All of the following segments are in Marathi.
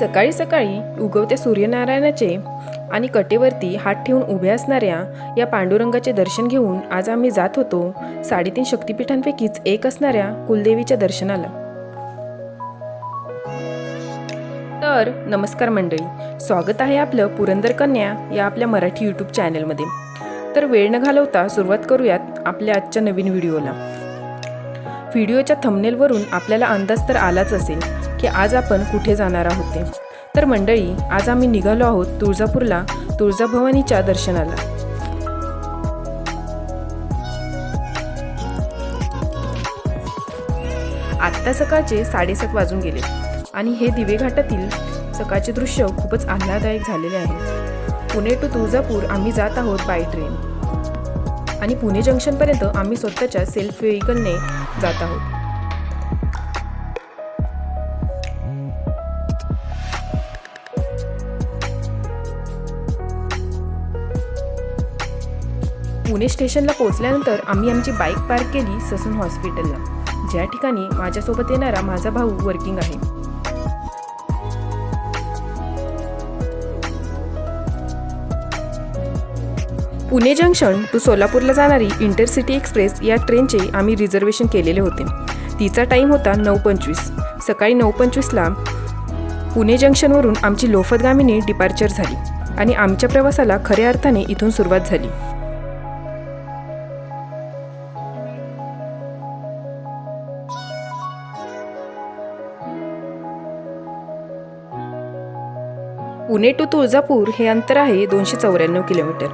सकाळी सकाळी उगवत्या सूर्यनारायणाचे आणि कटेवरती हात ठेवून उभे असणाऱ्या या पांडुरंगाचे दर्शन घेऊन आज आम्ही जात होतो. साडेतीन शक्तिपीठांपैकीच एक असणाऱ्या कुलदेवीच्या दर्शनाला. तर नमस्कार मंडळी स्वागत आहे आपलं पुरंदर कन्या या आपल्या मराठी यूट्यूब चॅनलमध्ये. तर वेळ न घालवता सुरुवात करूयात आपल्या आजच्या नवीन व्हिडिओला. व्हिडिओच्या थंबनेलवरून आपल्याला अंदाज तर आलाच असेल की आज आपण कुठे जाणार आहोत ते. तर मंडळी आज आम्ही निघालो आहोत तुळजापूरला तुळजाभवानीच्या दर्शनाला. आत्ता सकाळचे साडेसात वाजून गेले आणि हे दिवे घाटातील सकाळचे दृश्य खूपच आल्हाददायक झालेले आहे. पुणे टू तुळजापूर आम्ही जात आहोत बाय ट्रेन आणि पुणे जंक्शनपर्यंत आम्ही स्वतःच्या सेल्फ व्हेकलने जात आहोत. पुणे स्टेशनला पोहोचल्यानंतर आम्ही आमची बाईक पार्क केली ससून हॉस्पिटलला. ज्या ठिकाणी माझ्यासोबत येणारा माझा भाऊ वर्किंग आहे. पुणे जंक्शन टू सोलापूरला जाणारी इंटरसिटी एक्सप्रेस या ट्रेनचे आम्ही रिझर्वेशन केलेले होते. तिचा टाईम होता नऊ पंचवीस. सकाळी नऊ पंचवीसला पुणे जंक्शनवरून आमची लोफतगामिनी डिपार्चर झाली आणि आमच्या प्रवासाला खऱ्या अर्थाने इथून सुरुवात झाली. पुणे टू तुळजापूर हे अंतर आहे दोनशे चौऱ्याण्णव किलोमीटर.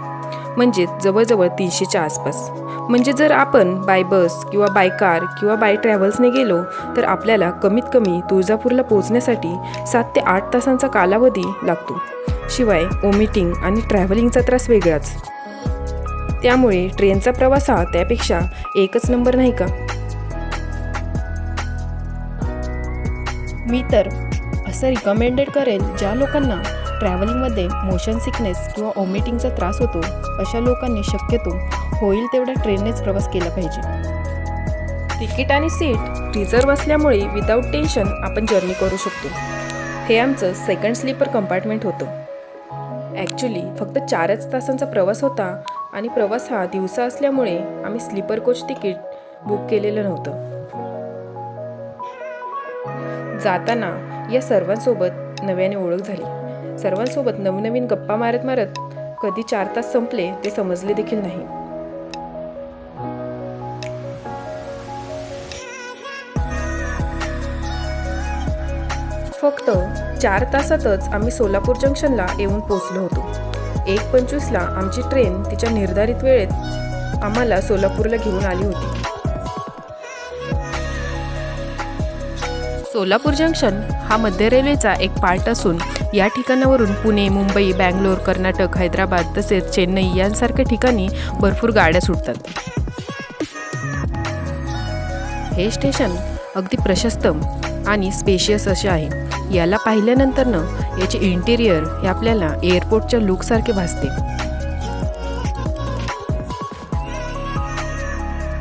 म्हणजेच जवळजवळ तीनशेच्या आसपास. म्हणजे जर आपण बाय बस किंवा बाय कार किंवा बाय ट्रॅव्हल्सने गेलो तर आपल्याला कमीत कमी तुळजापूरला पोहोचण्यासाठी सात ते आठ तासांचा कालावधी लागतो. शिवाय ओमिटिंग आणि ट्रॅव्हलिंगचा त्रास वेगळाच. त्यामुळे ट्रेनचा प्रवास हा त्यापेक्षा एकच नंबर नाही का? मी तर असं रिकमेंडेड करेल ज्या लोकांना ट्रॅव्हलिंगमध्ये मोशन सिकनेस किंवा ओमिटिंगचा त्रास होतो अशा लोकांनी शक्यतो होईल तेवढ्या ट्रेननेच प्रवास केला पाहिजे. तिकीट आणि सीट रिझर्व असल्यामुळे विदाऊट टेन्शन आपण जर्नी करू शकतो. हे आमचं सेकंड स्लीपर कंपार्टमेंट होतं. ॲक्च्युली फक्त चारच तासांचा प्रवास होता आणि प्रवास हा दिवसा असल्यामुळे आम्ही स्लीपर कोच तिकीट बुक केलेलं नव्हतं. जाताना या सर्वांसोबत नव्याने ओळख झाली. सर्वांसोबत नवनवीन गप्पा मारत मारत कधी चार तास संपले ते समजले देखील नाही. फक्त चार तासातच आम्ही सोलापूर जंक्शनला येऊन पोचलो होतो. एक पंचवीसला आमची ट्रेन तिच्या निर्धारित वेळेत आम्हाला सोलापूरला घेऊन आली होती. सोलापूर जंक्शन हा मध्य रेल्वेचा एक पार्ट असून या ठिकाणावरून पुणे मुंबई बँगलोर कर्नाटक हैदराबाद तसेच चेन्नई यांसारख्या ठिकाणी भरपूर गाड्या सुटतात. हे स्टेशन अगदी प्रशस्त आणि स्पेशियस असे आहे. याला पाहिल्यानंतरनं याचे इंटेरियर हे आपल्याला एअरपोर्टच्या लुकसारखे भासते.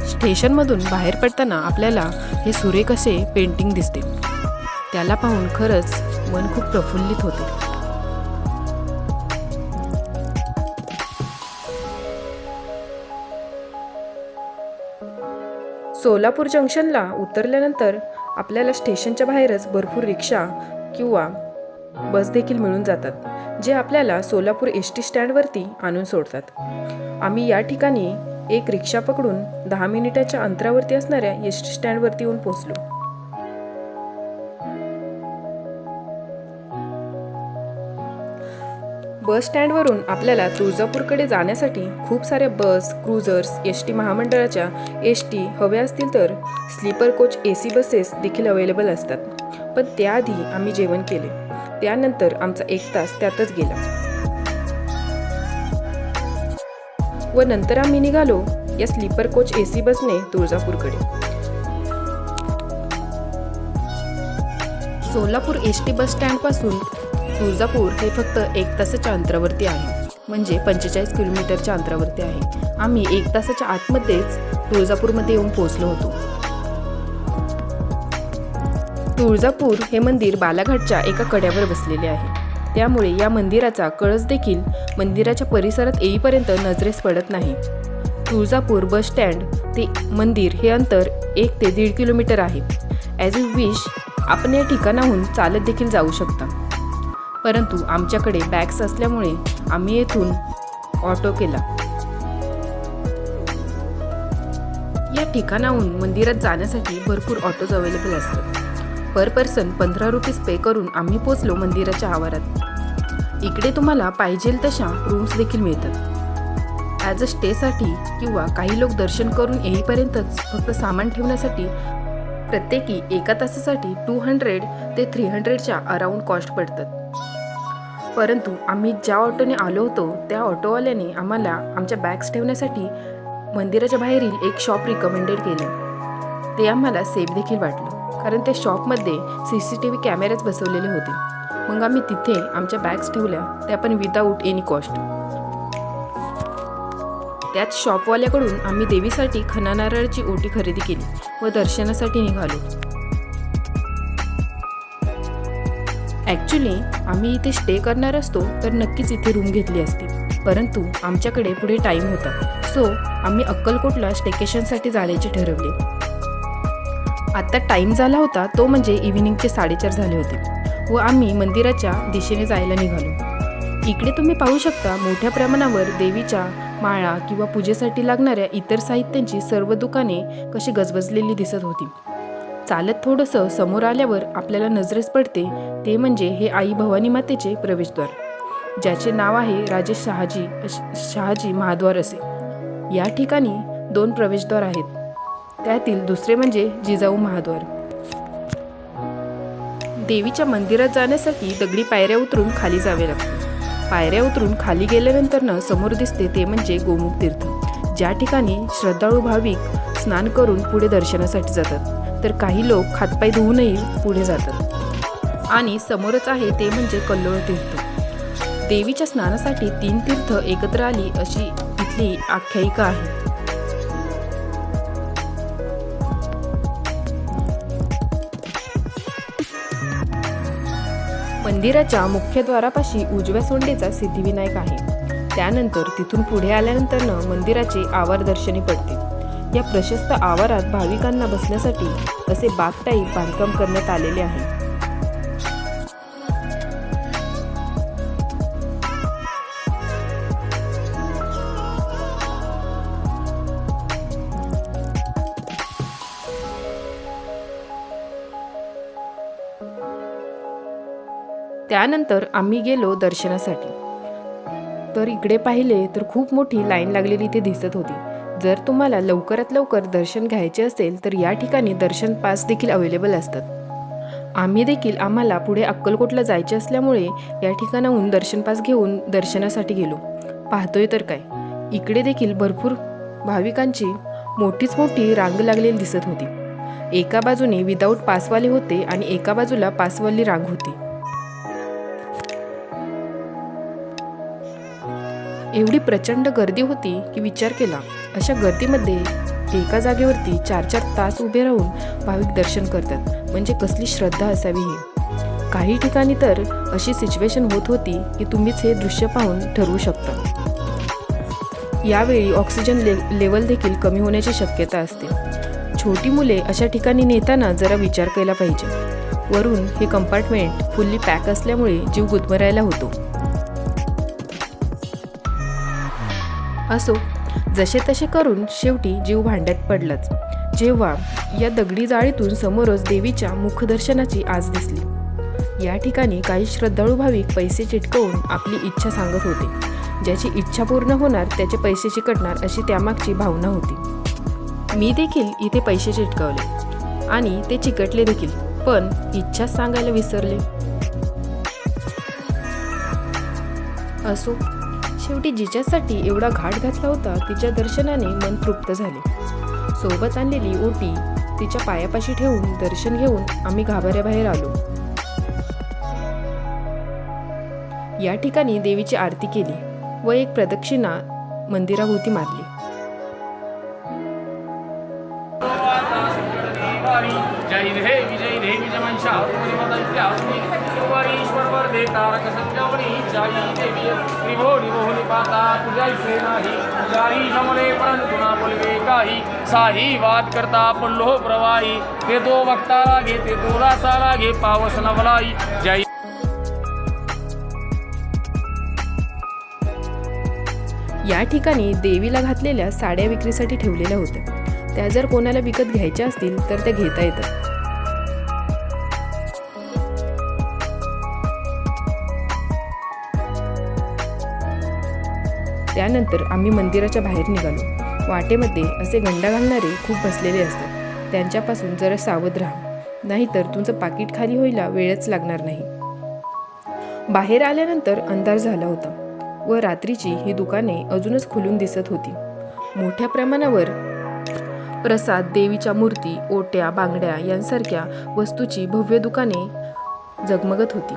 स्टेशनमधून बाहेर पडताना आपल्याला हे सुरेख असे पेंटिंग दिसते. त्याला पाहून खरंच मन खूप प्रफुल्लित होते. सोलापूर जंक्शनला उतरल्यानंतर आपल्याला स्टेशनच्या बाहेरच भरपूर रिक्षा किंवा बस देखील मिळून जातात जे आपल्याला सोलापूर एस टी स्टँडवरती आणून सोडतात. आम्ही या ठिकाणी एक रिक्षा पकडून दहा मिनिटाच्या अंतरावरती असणाऱ्या एस टी स्टँडवरती येऊन पोचलो बस स्टँडवरून आपल्याला तुळजापूरकडे जाण्यासाठी खूप साऱ्या बस क्रुझर्स एस टी महामंडळाच्या एस टी हव्या असतील तर sleeper coach A C buses देखील अवेलेबल असतात. पण त्याआधी आम्ही जेवण केले. त्यानंतर आमचा एक तास त्यातच गेला. व नंतर आम्ही निघालो या स्लीपर कोच ए सी बसने तुळजापूरकडे. सोलापूर एस टी बस स्टँडपासून तुळजापूर हे फक्त एक तासाच्या अंतरावरती आहे. म्हणजे पंचेचाळीस किलोमीटरच्या अंतरावरती आहे. आम्ही एक तासाच्या आतमध्येच तुळजापूरमध्ये येऊन पोहोचलो होतो. तुळजापूर हे मंदिर बालाघाटच्या एका कड्यावर बसलेले आहे. त्यामुळे या मंदिराचा कळस देखील मंदिराच्या परिसरात येईपर्यंत नजरेस पडत नाही. तुळजापूर बस स्टँड ते मंदिर हे अंतर एक ते दीड किलोमीटर आहे. ॲज यू विश आपण या ठिकाणाहून चालत देखील जाऊ शकता. परंतु आमच्याकडे बॅग्स असल्यामुळे आम्ही येथून ऑटो केला. या ठिकाणाहून मंदिरात जाण्यासाठी भरपूर ऑटोज अवेलेबल असतात. पर पर्सन पंधरा रुपीज पे करून आम्ही पोचलो मंदिराच्या आवारात. इकडे तुम्हाला पाहिजेल तशा रूम्स देखील मिळतात. ॲज अ स्टेसाठी किंवा काही लोक दर्शन करून येईपर्यंतच फक्त सामान ठेवण्यासाठी प्रत्येकी एका तासासाठी टू हंड्रेड ते थ्री हंड्रेडच्या अराऊंड कॉस्ट पडतात. परंतु आम्ही ज्या ऑटोने आलो होतो त्या ऑटोवाल्याने आम्हाला आमच्या बॅग्स ठेवण्यासाठी मंदिराच्या बाहेरील एक शॉप रिकमेंडेड केले. ते आम्हाला सेफ देखील वाटलं कारण त्या शॉपमध्ये सी सी टी व्ही कॅमेरेच बसवलेले होते. मग आम्ही तिथे आमच्या बॅग्स ठेवल्या त्या पण विदाऊट एनी कॉस्ट त्याच शॉपवाल्याकडून आम्ही देवीसाठी खणा नारळाची ओटी खरेदी केली व दर्शनासाठी निघालो. ॲक्च्युली आम्ही इथे स्टे करणार असतो तर नक्कीच इथे रूम घेतली असती. परंतु आमच्याकडे पुढे टाईम होता. सो आम्ही अक्कलकोटला स्टेकेशनसाठी जाण्याचे ठरवले. आता टाईम झाला होता तो म्हणजे इव्हिनिंगचे साडेचार झाले होते. व आम्ही मंदिराच्या दिशेने जायला निघालो. इकडे तुम्ही पाहू शकता मोठ्या प्रमाणावर देवीच्या माळा किंवा पूजेसाठी लागणाऱ्या इतर साहित्यांची सर्व दुकाने कशी गजबजलेली दिसत होती. चालत थोडंसं समोर आल्यावर आपल्याला नजरेस पडते ते म्हणजे हे आई भवानी मातेचे प्रवेशद्वार. ज्याचे नाव आहे राजे शहाजी शहाजी महाद्वार असे. या ठिकाणी दोन प्रवेशद्वार आहेत. त्यातील दुसरे म्हणजे जिजाऊ महाद्वार. देवीच्या मंदिरात जाण्यासाठी दगडी पायऱ्या उतरून खाली जावे लागते. पायऱ्या उतरून खाली गेल्यानंतरनं समोर दिसते ते म्हणजे गोमुख तीर्थ ज्या ठिकाणी श्रद्धाळू भाविक स्नान करून पुढे दर्शनासाठी जातात. तर काही लोक हातपाय धुवूनही पुढे जातात. आणि समोरच आहे ते म्हणजे कल्लोळ तीर्थ. देवीच्या स्नानासाठी तीन तीर्थ एकत्र आली अशी इथली आख्यायिका आहे. मंदिराच्या मुख्यद्वारापाशी उजव्या सोंडेचा सिद्धिविनायक आहे. त्यानंतर तिथून पुढे आल्यानंतरनं मंदिराचे आवार दर्शनी पडते. या प्रशस्त आवारात भाविकांना बसण्यासाठी असे बाग टाईप बांधकाम करण्यात आलेले आहे. त्यानंतर आम्ही गेलो दर्शनासाठी. तर इकडे पाहिले तर खूप मोठी लाईन लागलेली इथे दिसत होती. जर तुम्हाला लवकरात लवकर दर्शन घ्यायचे असेल तर या ठिकाणी दर्शन पास देखील अवेलेबल असतात. आम्ही देखील आम्हाला पुढे अक्कलकोटला जायचे असल्यामुळे या ठिकाणाहून दर्शन पास घेऊन दर्शनासाठी गेलो. पाहतोय तर काय? इकडे देखील भरपूर भाविकांची मोठीच मोठी रांग लागलेली दिसत होती. एका बाजूने विदाऊट पासवाले होते आणि एका बाजूला पासवाली रांग होती. एवढी प्रचंड गर्दी होती की विचार केला. अशा गर्दीमध्ये एका जागेवरती चार चार तास उभे राहून भाविक दर्शन करतात. म्हणजे कसली श्रद्धा असावी ही. काही ठिकाणी तर अशी सिच्युएशन होत होती की तुम्हीच हे दृश्य पाहून ठरवू शकता. यावेळी ऑक्सिजन ले लेवल देखील कमी होण्याची शक्यता असते. छोटी मुले अशा ठिकाणी नेताना जरा विचार केला पाहिजे. वरून हे कंपार्टमेंट फुल्ली पॅक असल्यामुळे जीव गुदमरायला होतो. असो जसे तसे करून शेवटी जीव भांड्यात पडलाच. जेव्हा या दगडी जाळीतून समोरच देवीच्या मुखदर्शनाची आज दिसली. या ठिकाणी काही श्रद्धाळू भाविक पैसे चिटकवून आपली इच्छा सांगत होते. ज्याची इच्छा पूर्ण होणार त्याचे पैसे चिकटणार अशी त्यामागची भावना होती. मी देखील इथे पैसे चिटकवले आणि ते चिकटले देखील पण इच्छा सांगायला विसरले. असो शेवटी जिच्यासाठी एवढा घाट घातला होता तिच्या दर्शनाने मन तृप्त झाले. सोबत आणलेली ओटी तिच्या पायापाशी ठेवून दर्शन घेऊन आम्ही गाभाऱ्याबाहेर आलो. या ठिकाणी देवीची आरती केली व एक प्रदक्षिणा मंदिराभोवती मारली. तारक संजवणी जाई देवी त्रिभोनी मोहनी पाता तुझ्याईचे नाही जाई जमले परंतु ना बोलवे काही. साही वाद करता पडलो प्रवाही ते दो वक्ता लागे ते तो रासा लागे पावस नवलाई. जाई या ठिकाणी देवीला घातलेल्या साड्या विक्रीसाठी ठेवलेल्या होत्या. त्या जर कोणाला विकत घ्यायच्या असतील तर त्या घेता येतात. त्यानंतर आम्ही मंदिराच्या बाहेर निघालो. वाटेमध्ये असे गंडा घालणारे खूप बसलेले असतात. त्यांच्यापासून जरा सावध राहा. नाहीतर तुमचं पाकिट खाली व्हायला वेळच लागणार नाही. बाहेर आल्यानंतर अंधार झाला होता व रात्रीची ही दुकाने अजूनच खुलून दिसत होती. मोठ्या प्रमाणावर प्रसाद देवीच्या मूर्ती ओट्या बांगड्या यांसारख्या वस्तूची भव्य दुकाने जगमगत होती.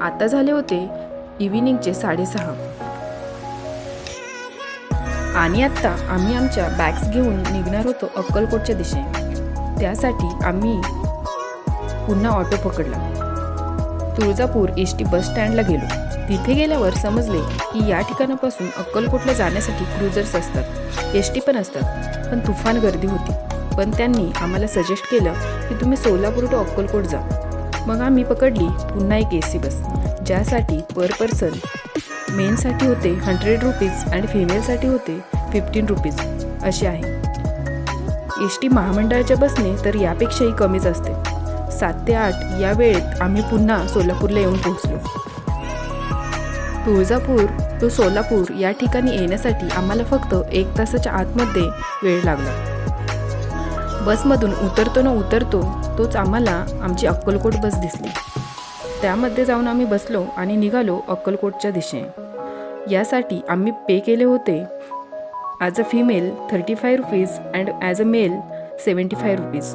आता झाले होते इव्हिनिंगचे साडेसहा. आणि आत्ता आम्ही आमच्या बॅग्स घेऊन निघणार होतो अक्कलकोटच्या दिशेने. त्यासाठी आम्ही पुन्हा ऑटो पकडला. तुळजापूर एस टी बस स्टँडला गेलो. तिथे गेल्यावर समजले की या ठिकाणापासून अक्कलकोटला जाण्यासाठी क्रुझर्स असतात. एस टी पण असतात. पण तुफान गर्दी होती. पण त्यांनी आम्हाला सजेस्ट केलं की तुम्ही सोलापूर टू अक्कलकोट जा. मग आम्ही पकडली पुन्हा एक ए सी बस ज्यासाठी पर पर्सन मेनसाठी होते हंड्रेड रुपीज आणि फिमेलसाठी होते फिफ्टीन रुपीज असे आहे. एस टी महामंडळाच्या बसने तर यापेक्षाही कमीच असते. सात ते आठ या वेळेत आम्ही पुन्हा सोलापूरला येऊन पोहोचलो. तुळजापूर तो सोलापूर या ठिकाणी येण्यासाठी आम्हाला फक्त एक तासाच्या आतमध्ये वेळ लागला. बसमधून उतरतो न उतरतो तोच आम्हाला आमची अक्कलकोट बस दिसली. त्यामध्ये जाऊन आम्ही बसलो आणि निघालो अक्कलकोटच्या दिशेने. यासाठी आम्ही पे केले होते as a female thirty five rupees and as a male seventy five rupees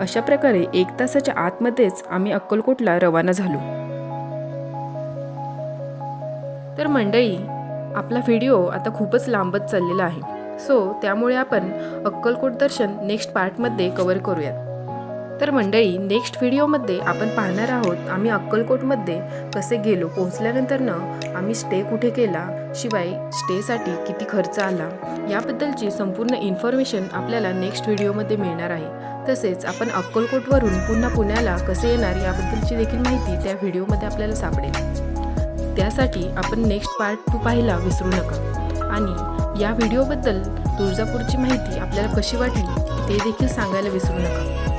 अशा प्रकारे एक तासाच्या आतमध्येच आम्ही अक्कलकोटला रवाना झालो. तर मंडळी आपला व्हिडिओ आता खूपच लांबच चाललेला आहे. सो त्यामुळे आपण अक्कलकोट दर्शन नेक्स्ट पार्टमध्ये कवर करूयात. तर मंडळी नेक्स्ट व्हिडिओमध्ये आपण पाहणार आहोत आम्ही अक्कलकोटमध्ये कसे गेलो. पोहोचल्यानंतरनं आम्ही स्टे कुठे केला शिवाय स्टेसाठी किती खर्च आला याबद्दलची संपूर्ण इन्फॉर्मेशन आपल्याला नेक्स्ट व्हिडिओमध्ये मिळणार आहे. तसेच आपण अक्कलकोटवरून पुन्हा पुण्याला कसे येणार याबद्दलची देखील माहिती त्या व्हिडिओमध्ये आपल्याला सापडेल. त्यासाठी आपण नेक्स्ट पार्ट टू पाहायला विसरू नका. आणि या व्हिडिओबद्दल तुळजापूरची माहिती आपल्याला कशी वाटली ते देखील सांगायला विसरू नका.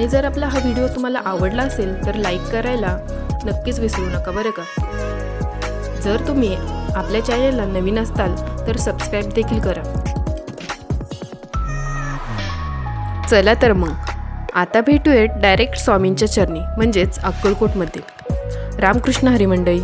आणि जर आपला हा व्हिडिओ तुम्हाला आवडला असेल तर लाईक करायला नक्कीच विसरू नका बरं का? जर तुम्ही आपल्या चॅनलला नवीन असताल तर सबस्क्राईब देखील करा. चला तर मग आता भेटूयात डायरेक्ट स्वामींच्या चरणी म्हणजेच अक्कलकोटमध्ये. रामकृष्ण हरिमंडळी.